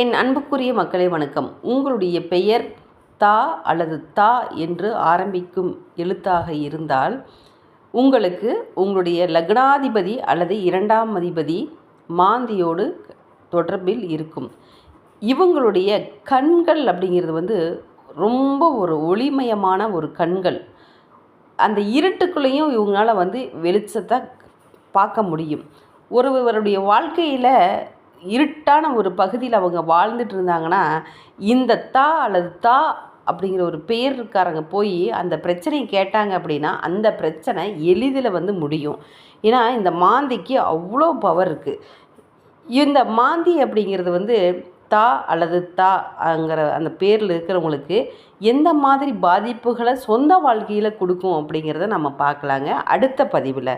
என் அன்புக்குரிய மக்களை வணக்கம். உங்களுடைய பெயர் தா அல்லது தா என்று ஆரம்பிக்கும் எழுத்தாக இருந்தால் உங்களுக்கு உங்களுடைய லக்னாதிபதி அல்லது இரண்டாம் அதிபதி மாந்தியோடு தொடர்பில் இருக்கும். இவங்களுடைய கண்கள் அப்படிங்கிறது வந்து ரொம்ப ஒரு ஒளிமயமான ஒரு கண்கள். அந்த இருட்டுக்குள்ளேயும் இவங்களால வந்து வெளிச்சத்தை பார்க்க முடியும். ஒருவருடைய வாழ்க்கையில் இருட்டான ஒரு பகுதியில் அவங்க வாழ்ந்துட்டு இருந்தாங்கன்னா இந்த தா அல்லது தா அப்படிங்கிற ஒரு பேர் இருக்காரங்க போய் அந்த பிரச்சனையை கேட்டாங்க அப்படின்னா அந்த பிரச்சனை எளிதில் வந்து முடியும். ஏன்னா இந்த மாந்திக்கு அவ்வளோ பவர் இருக்குது இந்த மாந்தி அப்படிங்கிறது வந்து தா அல்லது தாங்கிற அந்த பேரில் இருக்கிறவங்களுக்கு எந்த மாதிரி பாதிப்புகளை சொந்த வாழ்க்கையில் கொடுக்கும் அப்படிங்கிறத நம்ம பார்க்கலாங்க. அடுத்த பதிவில்.